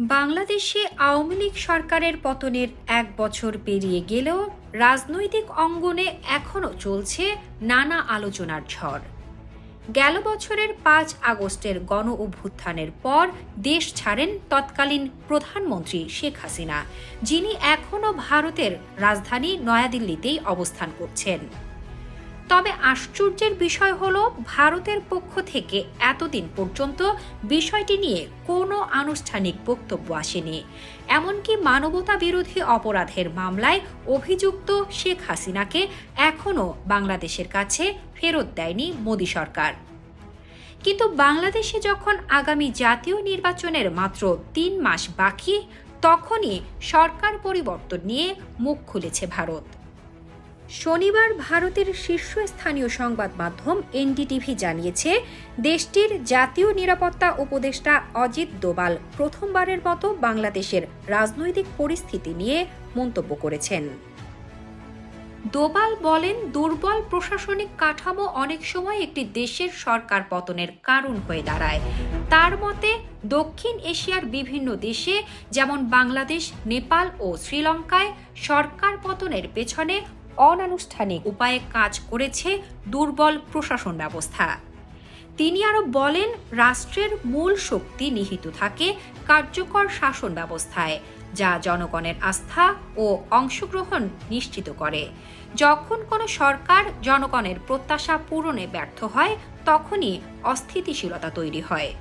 বাংলাদেশে আওয়ামী লীগ সরকারের পতনের এক বছর পেরিয়ে গেলেও রাজনৈতিক অঙ্গনে এখনও চলছে নানা আলোচনার ঝড়। গেল বছরের পাঁচ আগস্টের গণ অভ্যুত্থানের পর দেশ ছাড়েন তৎকালীন প্রধানমন্ত্রী শেখ হাসিনা, যিনি এখনও ভারতের রাজধানী নয়াদিল্লিতেই অবস্থান করছেন। তবে আশ্চর্যের বিষয় হলো, ভারতের পক্ষ থেকে এতদিন পর্যন্ত বিষয়টি নিয়ে কোনো আনুষ্ঠানিক বক্তব্য আসেনি। এমনকি মানবতা বিরোধী অপরাধের মামলায় অভিযুক্ত শেখ হাসিনাকে এখনও বাংলাদেশের কাছে ফেরত দেয়নি মোদী সরকার। কিন্তু বাংলাদেশে যখন আগামী জাতীয় নির্বাচনের মাত্র তিন মাস বাকি, তখনই সরকার পরিবর্তন নিয়ে মুখ খুলেছে ভারত। শনিবার ভারতের শীর্ষস্থানীয় সংবাদ মাধ্যম এনডিটিভি জানিয়েছে, দেশটির জাতীয় নিরাপত্তা উপদেষ্টা অজিত দোবাল প্রথমবারের মতো বাংলাদেশের রাজনৈতিক পরিস্থিতি নিয়ে মন্তব্য করেছেন। দোবাল বলেন, দুর্বল প্রশাসনিক কাঠামো অনেক সময় একটি দেশের সরকার পতনের কারণ হয়ে দাঁড়ায়। তার মতে, দক্ষিণ এশিয়ার বিভিন্ন দেশে, যেমন বাংলাদেশ, নেপাল ও শ্রীলঙ্কায়, সরকার পতনের পেছনে অনানুষ্ঠানিক উপায়ে কাজ করেছে দুর্বল প্রশাসন ব্যবস্থা। তিনি আরও বলেন, রাষ্ট্রের মূল শক্তি নিহিত থাকে কার্যকর শাসন ব্যবস্থায়, যা জনগণের আস্থা ও অংশগ্রহণ নিশ্চিত করে। যখন কোনো সরকার জনগণের প্রত্যাশা পূরণে ব্যর্থ হয়, তখনই অস্থিতিশীলতা তৈরি হয়।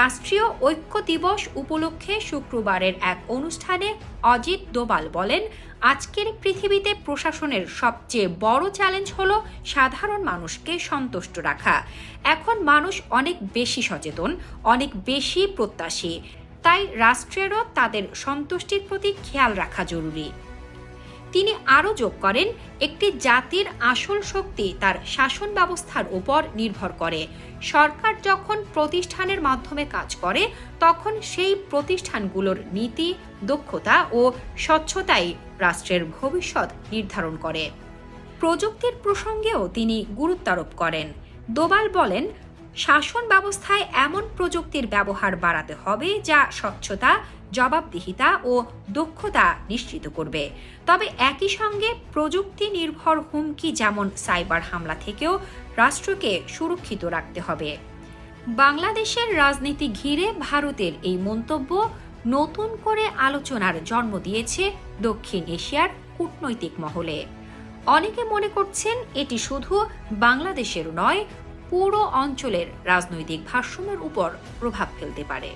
রাষ্ট্রীয় ঐক্য দিবস উপলক্ষে শুক্রবারের এক অনুষ্ঠানে অজিত দোবাল বলেন, আজকের পৃথিবীতে প্রশাসনের সবচেয়ে বড় চ্যালেঞ্জ হল সাধারণ মানুষকে সন্তুষ্ট রাখা। এখন মানুষ অনেক বেশি সচেতন, অনেক বেশি প্রত্যাশী। তাই রাষ্ট্রেরও তাদের সন্তুষ্টির প্রতি খেয়াল রাখা জরুরি। তিনি আরও যোগ করেন, একটি জাতির আসল শক্তি তার শাসন ব্যবস্থার উপর নির্ভর করে। সরকার যখন প্রতিষ্ঠানের মাধ্যমে কাজ করে, তখন সেই প্রতিষ্ঠানগুলোর নীতি, দক্ষতা ও স্বচ্ছতাই রাষ্ট্রের ভবিষ্যৎ নির্ধারণ করে। প্রযুক্তির প্রসঙ্গেও তিনি গুরুত্বারোপ করেন। দোবাল বলেন শাসন ব্যবস্থায় এমন প্রযুক্তির ব্যবহার বাড়াতে হবে যা স্বচ্ছতা, জবাবদিহিতা ও দক্ষতা নিশ্চিত করবে। তবে একই সঙ্গে প্রযুক্তি নির্ভর হুমকি যেমন সাইবার হামলা থেকেও রাষ্ট্রকে সুরক্ষিত রাখতে হবে। বাংলাদেশের রাজনীতি ঘিরে ভারতের এই মন্তব্য নতুন করে আলোচনার জন্ম দিয়েছে দক্ষিণ এশিয়ার কূটনৈতিক মহলে। অনেকে মনে করছেন এটি শুধু বাংলাদেশের নয় পুরো অঞ্চলের রাজনৈতিক ভারসাম্যের উপর প্রভাব ফেলতে পারে।